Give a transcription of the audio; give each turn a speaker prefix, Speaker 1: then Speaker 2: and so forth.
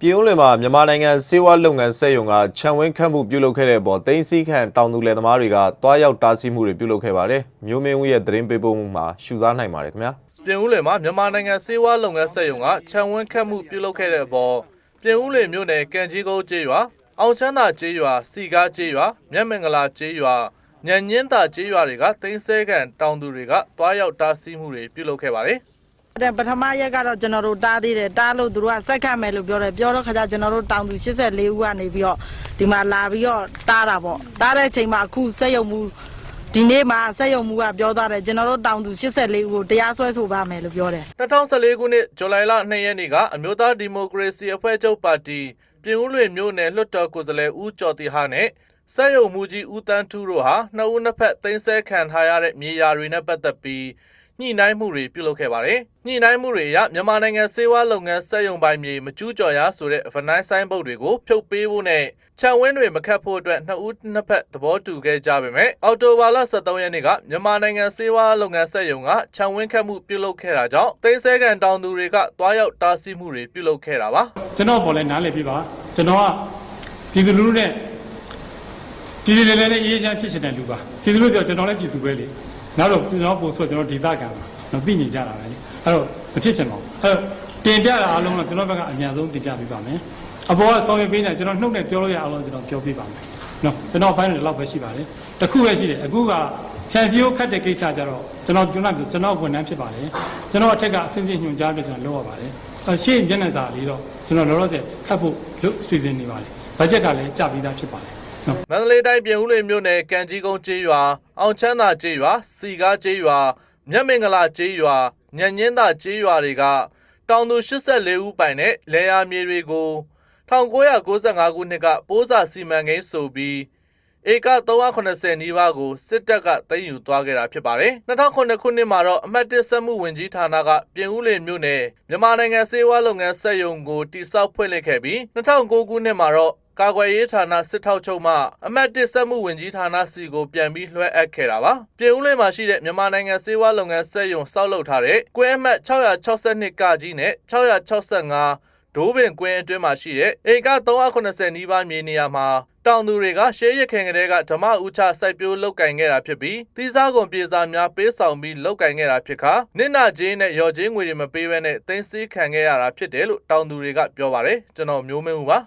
Speaker 1: ပြည်ဦးလွင်မှာမြန်မာနိုင်ငံစေဝါလုပ်ငန်းစက်ရုံကခြံဝင်းခတ်မှုပြုလုပ်ခဲ့တဲ့အပေါ်တင်းစည်းခန့်တောင်သူလယ်သမားတွေကတွားရောက်တားဆီးမှုတွေပြုလုပ်ခဲ့ပါတယ်။မျိုးမင်းဦးရဲ့သတင်းပေးပို့မှုမှာရှုစားနိုင်ပါတယ်ခင်ဗျာ။
Speaker 2: ပြင်ဦးလွင်မှာမြန်မာနိုင်ငံစေဝါလုပ်ငန်းစက်ရုံကခြံဝန်းခတ်မှုပြုလုပ်ခဲ့တဲ့အပေါ်ပြင်ဦးလွင်မြို့နယ်ကံကြီးကုန်းကျေးရွာအောင်ချမ်းသာကျေးရွာစီကားကျေးရွာမြတ်မင်္ဂလာကျေးရွာညံညင်းတာကျေးရွာတွေကတင်းစဲကန်တောင်သူတွေကတွားရောက်တားဆီးမှုတွေပြုလုပ်ခဲ့ပါတယ်
Speaker 3: တဲ့ပထမရက်ကတော့ကျွန်တော်တို့တားသေးတယ်တားလို့သူတို့ကစက်ခတ်မယ်လို့ပြောတယ်ပြောတော့ခါကျကျွန်တော်တို့တောင်သူ84ဦးကနေပြီးတော့ဒီမှာလာပြီးတော့တားတာပေါ့တားတဲ့အချိန်မှာအခုစက်ရုံမူဒီနေ့မှာစက်ရုံမူကပြောသွားတယ်ကျွန်တော်တို့တောင်သူ84ဦးကိုတရားစွဲဆိုပါမယ်လို့ပြောတယ်
Speaker 2: 2014ခုနှစ်ဇူလိုင်လ2ရက်နေ့ကအမျိုးသားဒီမိုကရေစီအဖွဲ့ချုပ်ပါတီပြင်ဦးလွင်မြို့နယ်လွှတ်တော်ကိုယ်စားလှယ်ဦးကျော်တီဟာနဲ့စက်ရုံမူကြီးဦးတန်းထူးတို့ဟာနှစ်ဦးနှစ်ဖက်တင်းစဲခံထားရတဲ့မြေယာတွေနဲ့ပတ်သက်ပြီး ညှိနှိုင်းမှုတွေပြုလုပ်ခဲ့ပါတယ်။ညှိနှိုင်းမှုတွေအရမြန်မာနိုင်ငံစေဝါလုပ်ငန်းစက်ရုံပိုင်မြေမကျူးကျော်ရဆိုတဲ့ဗနိုင်းဆိုင်ဘုတ်တွေကိုဖြုတ်ပေးဖို့နဲ့ခြံဝင်းတွေမခတ်ဖို့အတွက်နှစ်ဦးနှစ်ဖက်သဘောတူခဲ့ကြပေမဲ့အော်တိုဘာလ23ရက်နေ့ကမြန်မာနိုင်ငံစေဝါလုပ်ငန်းစက်ရုံကခြံဝင်းခတ်မှုပြုလုပ်ခဲ့တာကြောင့်တင်းစဲကန်တောင်သူတွေကတွားရောက်တားဆီးမှုတွေပြုလုပ်ခဲ့တာပါ။
Speaker 4: ကျွန်တော်ပေါ်လဲနားလည်ပြပါကျွန်တော်ကပြည်သူလူထုနဲ့ပြည်သူတွေလည်းအေးချမ်းဖြစ်နေတဲ့လူပါပြည်သူလူဆိုကျွန်တော်လည်းပြည်သူပဲလေ နောက်တော့ကျွန်တော်ပို့ဆိုကျွန်တော်ဒေသခံပါတော့သိနေကြတာပဲလေအဲ့တော့မဖြစ်ချင်ပါဘူးအဲ့တော့တင်ပြတာအားလုံးတော့ကျွန်တော်ဘက်ကအများဆုံးတင်ပြပေးပါမယ်အပေါ်ကဆောင်ရွက်ပေးနေကျွန်တော်နှုတ်နဲ့ပြောလို့ရအောင်လို့ကျွန်တော်ပြောပြပါမယ်နော်ကျွန်တော်ဘိုင်းတယ်လောက်ပဲရှိပါတယ်တခုပဲရှိတယ်အခုကချန်စီယိုခတ်တဲ့ကိစ္စကြတော့ကျွန်တော်ကျွန်တော်ကျွန်တော်ဝန်ထမ်းဖြစ်ပါတယ်ကျွန်တော်အထက်ကအစင်းစင်းညွှန်ကြားပြကျွန်တော်လုပ်ရပါတယ်အဲရှေ့မျက်နှာစာလေးတော့ကျွန်တော်လောလောဆယ်ခတ်ဖို့လုပ်စီစဉ်နေပါတယ်ဘတ်ဂျက်ကလည်းကြပြီးသားဖြစ်ပါတယ်နော်
Speaker 2: မန္တလေးတိုင်းပြင်ဦးလွင်မြို့နယ်ကံကြီးကုန်းကျေးရွာအောင်ချမ်းသာကျေးရွာစီကားကျေးရွာမြတ်မင်္ဂလာကျေးရွာညံညင်းသာကျေးရွာတွေကတောင်သူ84ဦးပိုင်တဲ့လယ်ယာမြေတွေကို1995ခုနှစ်ကပိုးစာစီမံကိန်းဆိုပြီးဧက380နီးပါးကိုစစ်တပ်ကသိမ်းယူသွားခဲ့တာဖြစ်ပါတယ်2009ခုနှစ်မှာတော့အမှတ်1စက်မှုဝင်ကြီးဌာနကပြင်ဦးလွင်မြို့နယ်မြန်မာနိုင်ငံစေဝါလုပ်ငန်းစက်ရုံကိုတိစောက်ဖွင့်လှစ်ခဲ့ပြီး2009ခုနှစ်မှာတော့ ကာကွယ်ရေးဌာနစစ်ထောက်ချုပ်မှအမတ်တစ်ဆက်မှုဝင်ကြီးဌာနစီကိုပြန်ပြီးလွှဲအပ်ခဲ့တာပါပြည်ဦးလွင်မှာရှိတဲ့မြန်မာနိုင်ငံစေဝါလုပ်ငန်းစက်ရုံစောက်လုပ်ထားတဲ့ကွဲအမှတ်662ကကြီးနဲ့665ဒိုးပင်ကွင်းအတွင်းမှာရှိတဲ့ဧက380နီးပါးမြေနေရာမှာတောင်သူတွေကရှေးရခင်ကလေးကဓမ္မဥချစိုက်ပျိုးလုတ်ကင်ခဲ့တာဖြစ်ပြီးသီးစားကုန်ပြေစာများပေးဆောင်ပြီးလုတ်ကင်ခဲ့တာဖြစ်ခါနစ်နာချင်းနဲ့ရော်ချင်းငွေတွေမပေးဘဲနဲ့တင်းစည်းခံခဲ့ရတာဖြစ်တယ်လို့တောင်သူတွေကပြောပါတယ်ကျွန်တော်မျိုးမင်းဦးပါ